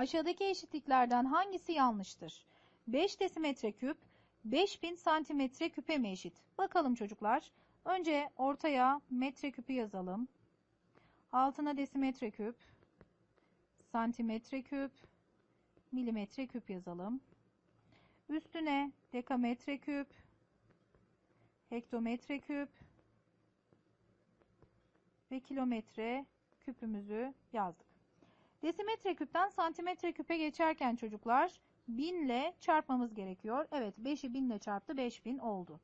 Aşağıdaki eşitliklerden hangisi yanlıştır? 5 desimetre küp 5000 santimetre küpe mi eşit? Bakalım çocuklar. Önce ortaya metre küpü yazalım. Altına desimetre küp, santimetre küp, milimetre küp yazalım. Üstüne dekametre küp, hektometre küp ve kilometre küpümüzü yazdık. Desimetre küpten santimetre küpe geçerken çocuklar 1000 ile çarpmamız gerekiyor. Evet 5'i 1000 ile çarptı 5000 oldu.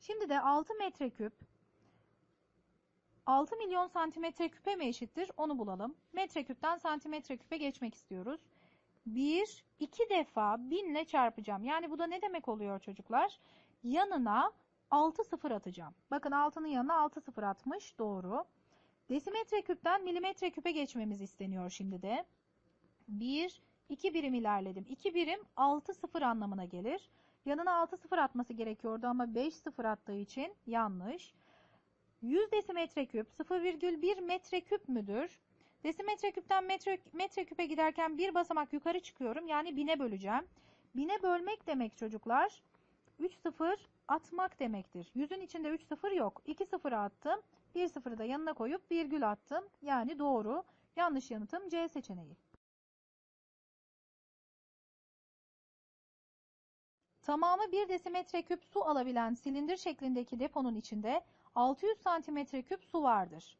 Şimdi de 6 metreküp 6 milyon santimetre küpe mi eşittir? Onu bulalım. Metreküpten santimetre küpe geçmek istiyoruz. 1, 2 defa 1000 ile çarpacağım. Yani bu da ne demek oluyor çocuklar? Yanına 6 sıfır atacağım. Bakın 6'nın yanına 6 sıfır atmış. Doğru. Desimetre küpten milimetre küpe geçmemiz isteniyor şimdi de. 1, 2 birim ilerledim. 2 birim 6 sıfır anlamına gelir. Yanına 6 sıfır atması gerekiyordu ama 5 sıfır attığı için yanlış. 100 desimetre küp 0,1 metre küp müdür? Desimetre küpten metre, metre küpe giderken bir basamak yukarı çıkıyorum. Yani bine böleceğim. Bine bölmek demek çocuklar 3 sıfır atmak demektir. Yüzün içinde 3 sıfır yok. 2 sıfır attım. 1 sıfırı da yanına koyup virgül attım. Yani doğru. Yanlış yanıtım C seçeneği. Tamamı 1 desimetre küp su alabilen silindir şeklindeki deponun içinde 600 santimetre küp su vardır.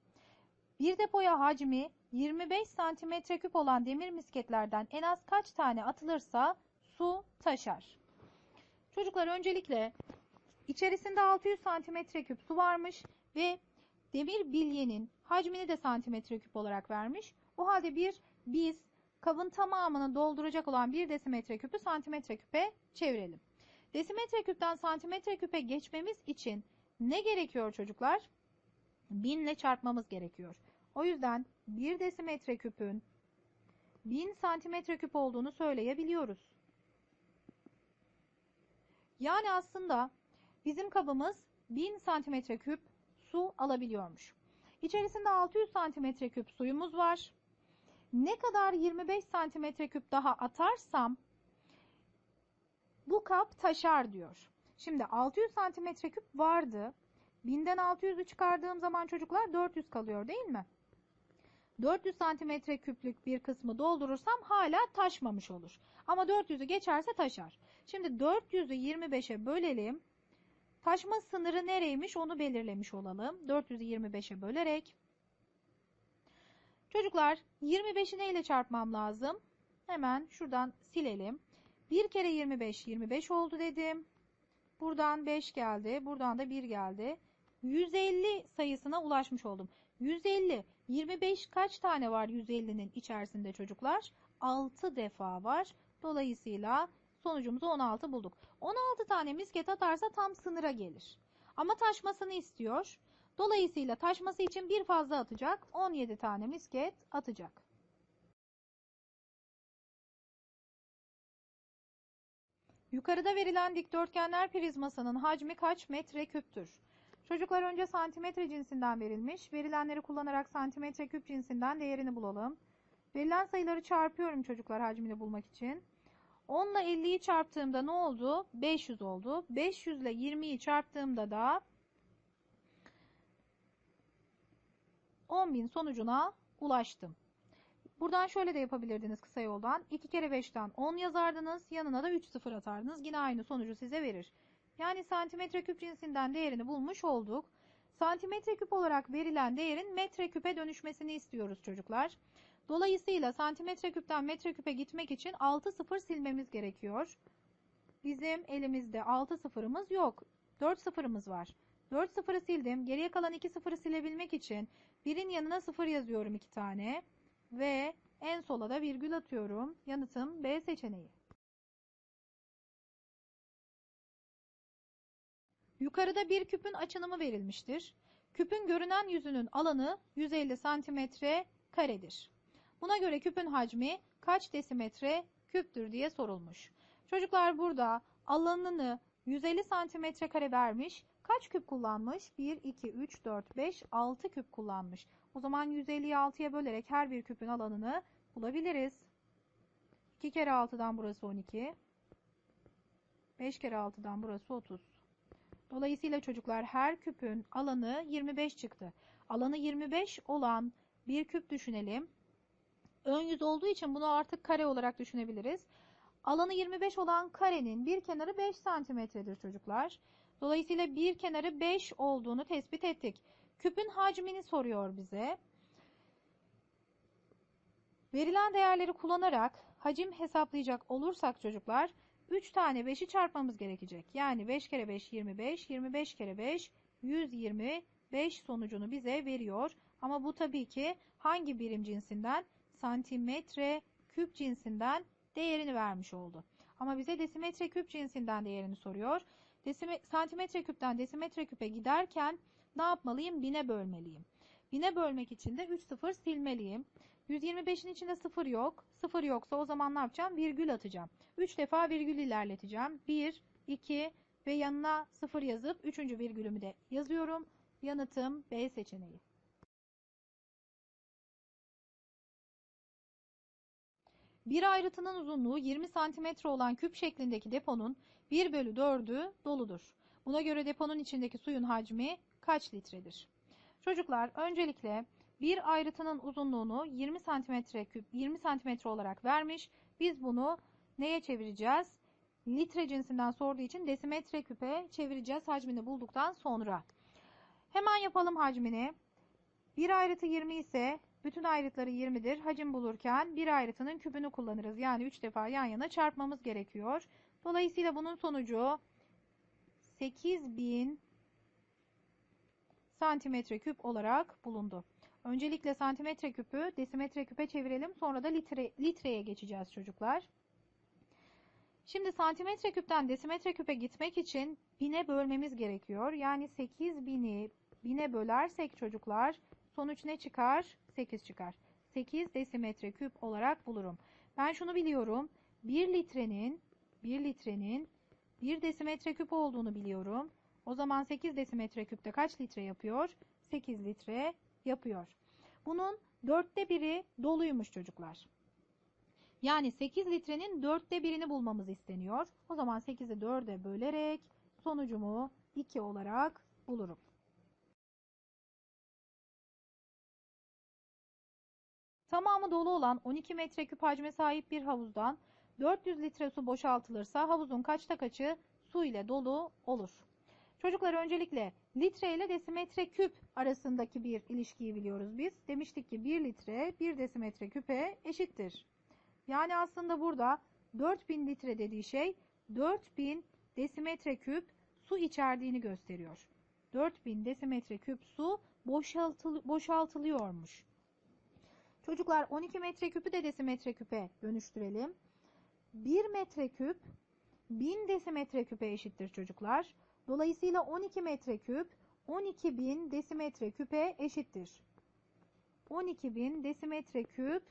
Bir depoya hacmi 25 santimetre küp olan demir misketlerden en az kaç tane atılırsa su taşar. Çocuklar öncelikle içerisinde 600 santimetre küp su varmış ve demir bilyenin hacmini de santimetre küp olarak vermiş. O halde bir biz kabın tamamını dolduracak olan 1 desimetre küpü santimetre küpe çevirelim. Desimetre küpten santimetre küpe geçmemiz için ne gerekiyor çocuklar? 1000 ile çarpmamız gerekiyor. O yüzden 1 desimetre küpün 1000 santimetre küp olduğunu söyleyebiliyoruz. Yani aslında bizim kabımız 1000 santimetre küp su alabiliyormuş. İçerisinde 600 santimetre küp suyumuz var. Ne kadar 25 santimetre küp daha atarsam bu kap taşar diyor. Şimdi 600 santimetre küp vardı. 1000'den 600'ü çıkardığım zaman çocuklar 400 kalıyor değil mi? 400 santimetre küplük bir kısmı doldurursam hala taşmamış olur. Ama 400'ü geçerse taşar. Şimdi 400'ü 25'e bölelim. Taşma sınırı nereymiş onu belirlemiş olalım. 400'ü 25'e bölerek. Çocuklar 25'i neyle çarpmam lazım? Hemen şuradan silelim. 1 kere 25 25 oldu dedim. Buradan 5 geldi. Buradan da 1 geldi. 150 sayısına ulaşmış oldum. 150 25 kaç tane var 150'nin içerisinde çocuklar? 6 defa var. Dolayısıyla sonucumuzu 16 bulduk. 16 tane misket atarsa tam sınıra gelir. Ama taşmasını istiyor. Dolayısıyla taşması için bir fazla atacak. 17 tane misket atacak. Yukarıda verilen dikdörtgenler prizmasının hacmi kaç metre küptür? Çocuklar önce santimetre cinsinden verilmiş. Verilenleri kullanarak santimetre küp cinsinden değerini bulalım. Verilen sayıları çarpıyorum çocuklar hacmini bulmak için. 10 ile 50'yi çarptığımda ne oldu? 500 oldu. 500 ile 20'yi çarptığımda da 10.000 sonucuna ulaştım. Buradan şöyle de yapabilirdiniz kısa yoldan. 2 kere 5'ten 10 yazardınız. Yanına da 3 sıfır atardınız. Yine aynı sonucu size verir. Yani santimetre küp cinsinden değerini bulmuş olduk. Santimetre küp olarak verilen değerin metre küpe dönüşmesini istiyoruz çocuklar. Dolayısıyla santimetre küpten metre küpe gitmek için 6 sıfır silmemiz gerekiyor. Bizim elimizde 6 sıfırımız yok. 4 sıfırımız var. 4 sıfırı sildim. Geriye kalan 2 sıfırı silebilmek için birin yanına 0 yazıyorum 2 tane. Ve en sola da virgül atıyorum. Yanıtım B seçeneği. Yukarıda bir küpün açınımı verilmiştir. Küpün görünen yüzünün alanı 150 santimetre karedir. Buna göre küpün hacmi kaç desimetre küptür diye sorulmuş. Çocuklar burada alanını 150 santimetre kare vermiş. Kaç küp kullanmış? 1, 2, 3, 4, 5, 6 küp kullanmış. O zaman 150'yi 6'ya bölerek her bir küpün alanını bulabiliriz. 2 kere 6'dan burası 12. 5 kere 6'dan burası 30. Dolayısıyla çocuklar her küpün alanı 25 çıktı. Alanı 25 olan bir küp düşünelim. Ön yüz olduğu için bunu artık kare olarak düşünebiliriz. Alanı 25 olan karenin bir kenarı 5 santimetredir çocuklar. Dolayısıyla bir kenarı 5 olduğunu tespit ettik. Küpün hacmini soruyor bize. Verilen değerleri kullanarak hacim hesaplayacak olursak çocuklar 3 tane 5'i çarpmamız gerekecek. Yani 5 kere 5 25, 25 kere 5 125 sonucunu bize veriyor. Ama bu tabii ki hangi birim cinsinden? Santimetre küp cinsinden değerini vermiş oldu. Ama bize desimetre küp cinsinden değerini soruyor. Desime, santimetre küpten desimetre küpe giderken ne yapmalıyım? Bine bölmeliyim. Bine bölmek için de 3 sıfır silmeliyim. 125'in içinde sıfır yok. Sıfır yoksa o zaman ne yapacağım? Virgül atacağım. 3 defa virgül ilerleteceğim. 1, 2 ve yanına sıfır yazıp 3. virgülümü de yazıyorum. Yanıtım B seçeneği. Bir ayrıtının uzunluğu 20 cm olan küp şeklindeki deponun 1 bölü 4'ü doludur. Buna göre deponun içindeki suyun hacmi kaç litredir? Çocuklar öncelikle bir ayrıtının uzunluğunu 20 cm küp 20 cm olarak vermiş. Biz bunu neye çevireceğiz? Litre cinsinden sorduğu için desimetre küpe çevireceğiz hacmini bulduktan sonra. Hemen yapalım hacmini. Bir ayrıtı 20 ise bütün ayrıtları 20'dir. Hacim bulurken bir ayrıtının küpünü kullanırız. Yani 3 defa yan yana çarpmamız gerekiyor. Dolayısıyla bunun sonucu 8000 santimetre küp olarak bulundu. Öncelikle santimetre küpü desimetre küpe çevirelim. Sonra da litre, litreye geçeceğiz çocuklar. Şimdi santimetre küpten desimetre küpe gitmek için bine bölmemiz gerekiyor. Yani 8000'i bine bölersek çocuklar sonuç ne çıkar? 8 çıkar. 8 desimetre küp olarak bulurum. Ben şunu biliyorum. 1 litrenin 1 litrenin 1 desimetre küp olduğunu biliyorum. O zaman 8 desimetre küpte kaç litre yapıyor? 8 litre yapıyor. Bunun dörtte biri doluymuş çocuklar. Yani 8 litrenin dörtte birini bulmamız isteniyor. O zaman 8'i 4'e bölerek sonucumu 2 olarak bulurum. Tamamı dolu olan 12 metreküp hacme sahip bir havuzdan 400 litre su boşaltılırsa havuzun kaçta kaçı su ile dolu olur? Çocuklar öncelikle litre ile desimetre küp arasındaki bir ilişkiyi biliyoruz biz. Demiştik ki 1 litre 1 desimetre küpe eşittir. Yani aslında burada 4000 litre dediği şey 4000 desimetre küp su içerdiğini gösteriyor. 4000 desimetre küp su boşaltıl boşaltılıyormuş. Çocuklar 12 metreküpü de desimetre küpe dönüştürelim. 1 metreküp 1000 desimetre küpe eşittir çocuklar. Dolayısıyla 12 metreküp 12.000 desimetre küpe eşittir. 12.000 desimetre küp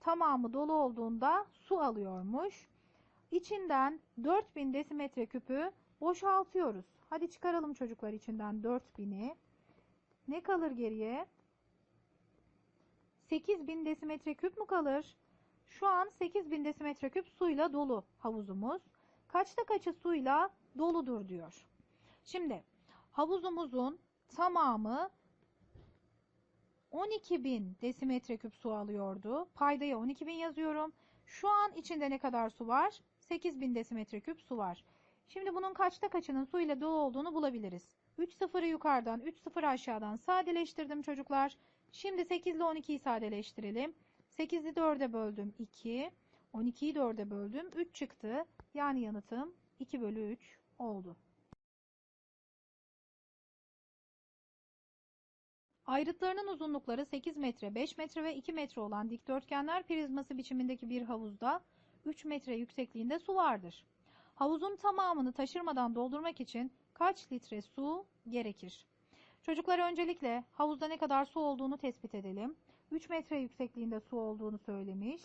tamamı dolu olduğunda su alıyormuş. İçinden 4000 desimetre küpü boşaltıyoruz. Hadi çıkaralım çocuklar içinden 4000'i. Ne kalır geriye? 8000 desimetre küp mü kalır? Şu an 8000 desimetre küp suyla dolu havuzumuz. Kaçta kaçı suyla doludur diyor. Şimdi havuzumuzun tamamı 12.000 desimetre küp su alıyordu. Paydaya 12.000 yazıyorum. Şu an içinde ne kadar su var? 8.000 desimetre küp su var. Şimdi bunun kaçta kaçının su ile dolu olduğunu bulabiliriz. 3 sıfırı yukarıdan 3 sıfırı aşağıdan sadeleştirdim çocuklar. Şimdi 8 ile 12'yi sadeleştirelim. 8'i 4'e böldüm 2. 12'yi 4'e böldüm 3 çıktı. Yani yanıtım 2 bölü 3 oldu. Ayrıtlarının uzunlukları 8 metre, 5 metre ve 2 metre olan dikdörtgenler prizması biçimindeki bir havuzda 3 metre yüksekliğinde su vardır. Havuzun tamamını taşırmadan doldurmak için kaç litre su gerekir? Çocuklar öncelikle havuzda ne kadar su olduğunu tespit edelim. 3 metre yüksekliğinde su olduğunu söylemiş.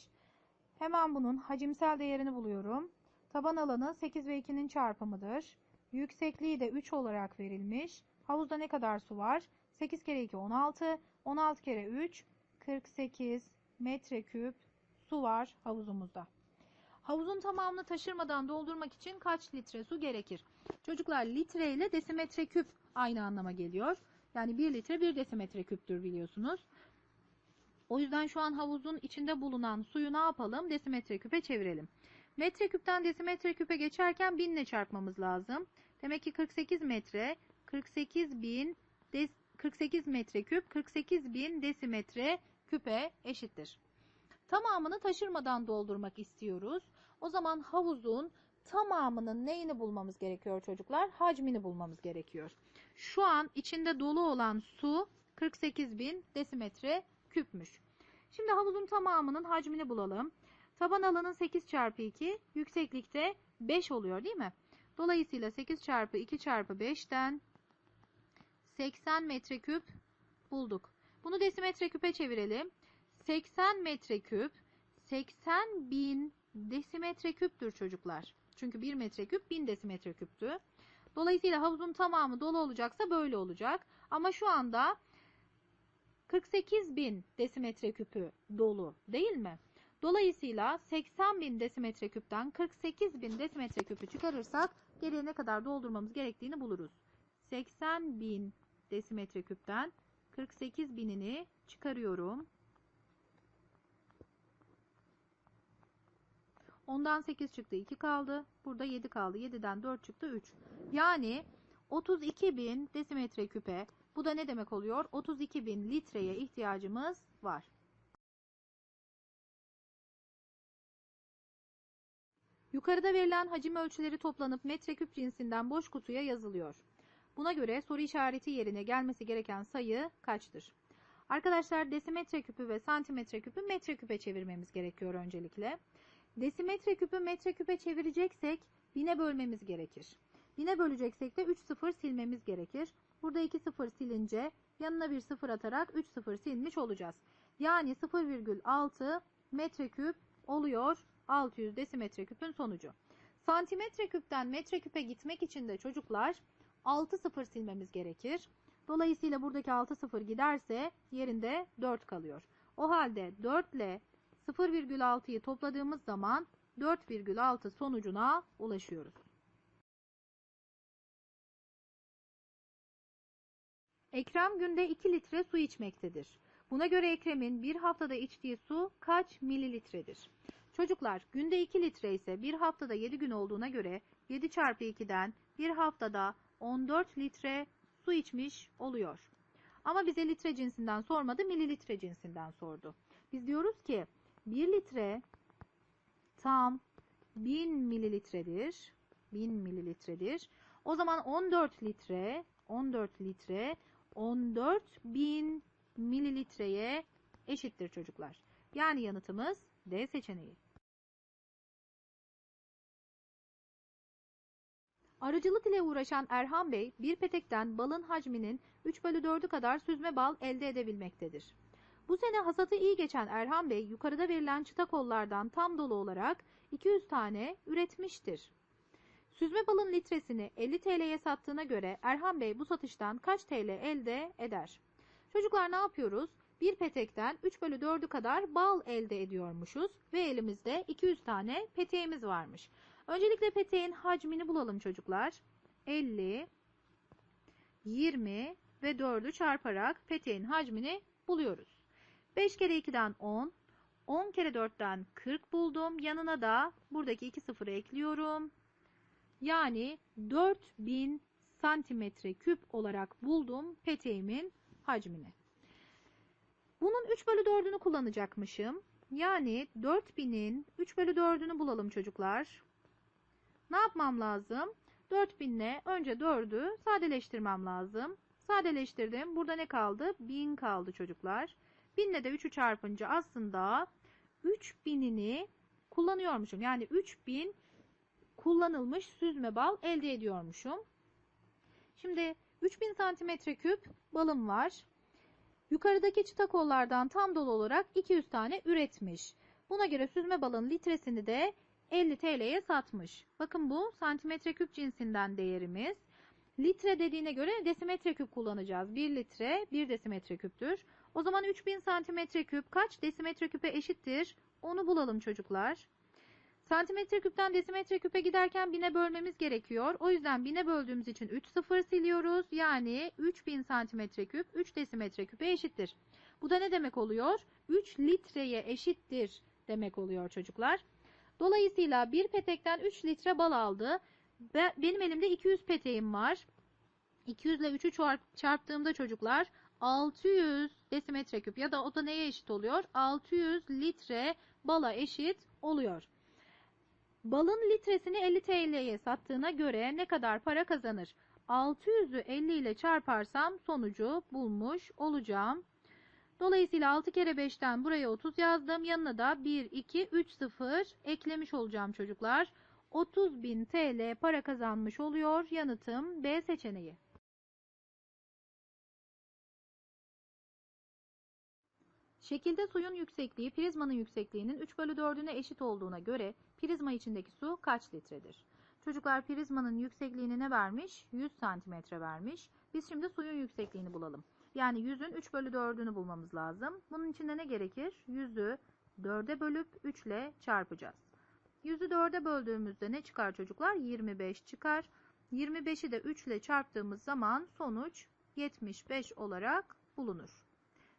Hemen bunun hacimsel değerini buluyorum. Taban alanı 8 ve 2'nin çarpımıdır. Yüksekliği de 3 olarak verilmiş. Havuzda ne kadar su var? 8 kere 2 16. 16 kere 3 48 metreküp su var havuzumuzda. Havuzun tamamını taşırmadan doldurmak için kaç litre su gerekir? Çocuklar litre ile desimetre küp aynı anlama geliyor. Yani 1 litre 1 desimetre küptür biliyorsunuz. O yüzden şu an havuzun içinde bulunan suyu ne yapalım? Desimetre küpe çevirelim. Metreküpten desimetre küpe geçerken binle çarpmamız lazım. Demek ki 48 metre 48 bin des, 48 metreküp 48 bin desimetre küpe eşittir. Tamamını taşırmadan doldurmak istiyoruz. O zaman havuzun tamamının neyini bulmamız gerekiyor çocuklar? Hacmini bulmamız gerekiyor. Şu an içinde dolu olan su 48 bin desimetre küpmüş. Şimdi havuzun tamamının hacmini bulalım. Taban alanı 8 çarpı 2, yükseklikte 5 oluyor değil mi? Dolayısıyla 8 çarpı 2 çarpı 5'ten 80 metreküp bulduk. Bunu desimetre küpe çevirelim. 80 metreküp 80 bin desimetre küptür çocuklar. Çünkü 1 metreküp 1000 desimetre küptü. Dolayısıyla havuzun tamamı dolu olacaksa böyle olacak. Ama şu anda 48 bin desimetre küpü dolu değil mi? Dolayısıyla 80 bin desimetre küpten 48 bin desimetre küpü çıkarırsak geriye ne kadar doldurmamız gerektiğini buluruz. 80 bin desimetre küpten 48 binini çıkarıyorum. Ondan 8 çıktı 2 kaldı. Burada 7 kaldı. 7'den 4 çıktı 3. Yani 32 bin desimetre küpe. Bu da ne demek oluyor? 32 bin litreye ihtiyacımız var. Yukarıda verilen hacim ölçüleri toplanıp metreküp cinsinden boş kutuya yazılıyor. Buna göre soru işareti yerine gelmesi gereken sayı kaçtır? Arkadaşlar desimetre küpü ve santimetre küpü metre küpe çevirmemiz gerekiyor öncelikle. Desimetre küpü metre küpe çevireceksek bine bölmemiz gerekir. Bine böleceksek de 3 sıfır silmemiz gerekir. Burada 2 sıfır silince yanına bir sıfır atarak 3 sıfır silmiş olacağız. Yani 0,6 metreküp oluyor 600 desimetre küpün sonucu. Santimetre küpten metre küpe gitmek için de çocuklar 6 sıfır silmemiz gerekir. Dolayısıyla buradaki 6 sıfır giderse yerinde 4 kalıyor. O halde 4 ile 0,6'yı topladığımız zaman 4,6 sonucuna ulaşıyoruz. Ekrem günde 2 litre su içmektedir. Buna göre Ekrem'in bir haftada içtiği su kaç mililitredir? Çocuklar günde 2 litre ise bir haftada 7 gün olduğuna göre 7 çarpı 2'den bir haftada 14 litre su içmiş oluyor. Ama bize litre cinsinden sormadı mililitre cinsinden sordu. Biz diyoruz ki 1 litre tam 1000 mililitredir. 1000 mililitredir. O zaman 14 litre 14 litre 14 bin mililitreye eşittir çocuklar. Yani yanıtımız D seçeneği. Arıcılık ile uğraşan Erhan Bey bir petekten balın hacminin 3 bölü 4'ü kadar süzme bal elde edebilmektedir. Bu sene hasatı iyi geçen Erhan Bey yukarıda verilen çıta kollardan tam dolu olarak 200 tane üretmiştir. Süzme balın litresini 50 TL'ye sattığına göre Erhan Bey bu satıştan kaç TL elde eder? Çocuklar ne yapıyoruz? Bir petekten 3 bölü 4'ü kadar bal elde ediyormuşuz ve elimizde 200 tane peteğimiz varmış. Öncelikle peteğin hacmini bulalım çocuklar. 50, 20 ve 4'ü çarparak peteğin hacmini buluyoruz. 5 kere 2'den 10, 10 kere 4'ten 40 buldum. Yanına da buradaki 2 sıfırı ekliyorum. Yani 4000 santimetre küp olarak buldum peteğimin hacmini. Bunun 3 bölü 4'ünü kullanacakmışım. Yani 4000'in 3 bölü 4'ünü bulalım çocuklar. Ne yapmam lazım? 4000 ile önce 4'ü sadeleştirmem lazım. Sadeleştirdim. Burada ne kaldı? 1000 kaldı çocuklar. 1000 ile de 3'ü çarpınca aslında 3000'ini kullanıyormuşum. Yani 3000 kullanılmış süzme bal elde ediyormuşum. Şimdi 3000 santimetre küp balım var. Yukarıdaki çıta kollardan tam dolu olarak 200 tane üretmiş. Buna göre süzme balın litresini de 50 TL'ye satmış. Bakın bu santimetre küp cinsinden değerimiz. Litre dediğine göre desimetre küp kullanacağız. 1 litre 1 desimetre küptür. O zaman 3000 santimetre küp kaç desimetre küpe eşittir? Onu bulalım çocuklar. Santimetre küpten desimetre küpe giderken bine bölmemiz gerekiyor. O yüzden bine böldüğümüz için 3 sıfır siliyoruz. Yani 3000 santimetre küp 3 desimetre küpe eşittir. Bu da ne demek oluyor? 3 litreye eşittir demek oluyor çocuklar. Dolayısıyla bir petekten 3 litre bal aldı. Be- Benim elimde 200 peteğim var. 200 ile 3'ü çarp- çarptığımda çocuklar 600 desimetre küp ya da o da neye eşit oluyor? 600 litre bala eşit oluyor. Balın litresini 50 TL'ye sattığına göre ne kadar para kazanır? 600'ü 50 ile çarparsam sonucu bulmuş olacağım. Dolayısıyla 6 kere 5'ten buraya 30 yazdım. Yanına da 1, 2, 3, 0 eklemiş olacağım çocuklar. 30.000 TL para kazanmış oluyor. Yanıtım B seçeneği. Şekilde suyun yüksekliği prizmanın yüksekliğinin 3 bölü 4'üne eşit olduğuna göre prizma içindeki su kaç litredir? Çocuklar prizmanın yüksekliğini ne vermiş? 100 santimetre vermiş. Biz şimdi suyun yüksekliğini bulalım. Yani 100'ün 3 bölü 4'ünü bulmamız lazım. Bunun için de ne gerekir? 100'ü 4'e bölüp 3 ile çarpacağız. 100'ü 4'e böldüğümüzde ne çıkar çocuklar? 25 çıkar. 25'i de 3 ile çarptığımız zaman sonuç 75 olarak bulunur.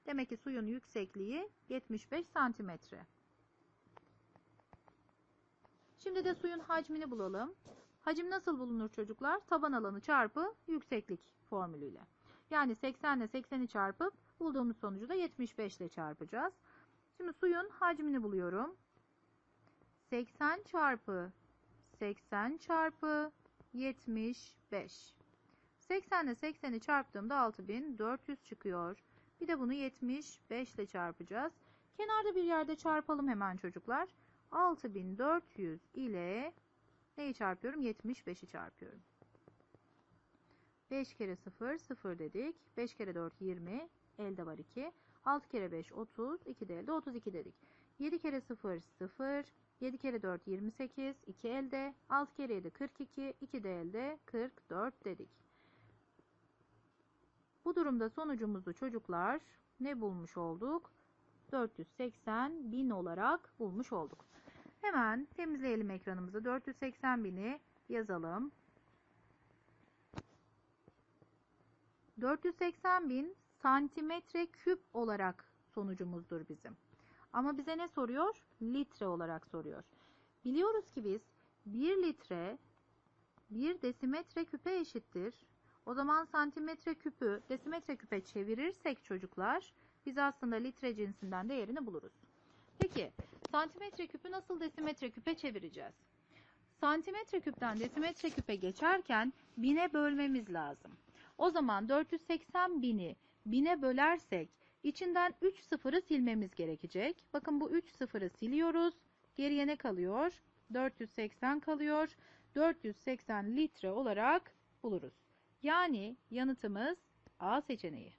Demek ki suyun yüksekliği 75 santimetre. Şimdi de suyun hacmini bulalım. Hacim nasıl bulunur çocuklar? Taban alanı çarpı yükseklik formülüyle. Yani 80 ile 80'i çarpıp bulduğumuz sonucu da 75 ile çarpacağız. Şimdi suyun hacmini buluyorum. 80 çarpı 80 çarpı 75. 80 ile 80'i çarptığımda 6400 çıkıyor. Bir de bunu 75 ile çarpacağız. Kenarda bir yerde çarpalım hemen çocuklar. 6400 ile neyi çarpıyorum? 75'i çarpıyorum. 5 kere 0 0 dedik. 5 kere 4 20. Elde var 2. 6 kere 5 30. 2 de elde 32 dedik. 7 kere 0 0. 7 kere 4 28. 2 elde. 6 kere 7 42. 2 de elde 44 dedik. Bu durumda sonucumuzu çocuklar ne bulmuş olduk? 480 bin olarak bulmuş olduk. Hemen temizleyelim ekranımızı. 480 bini yazalım. 480 bin santimetre küp olarak sonucumuzdur bizim. Ama bize ne soruyor? Litre olarak soruyor. Biliyoruz ki biz 1 litre 1 desimetre küpe eşittir. O zaman santimetre küpü desimetre küpe çevirirsek çocuklar biz aslında litre cinsinden değerini buluruz. Peki santimetre küpü nasıl desimetre küpe çevireceğiz? Santimetre küpten desimetre küpe geçerken bine bölmemiz lazım. O zaman 480 bini bine bölersek içinden 3 sıfırı silmemiz gerekecek. Bakın bu 3 sıfırı siliyoruz. Geriye ne kalıyor? 480 kalıyor. 480 litre olarak buluruz. Yani yanıtımız A seçeneği.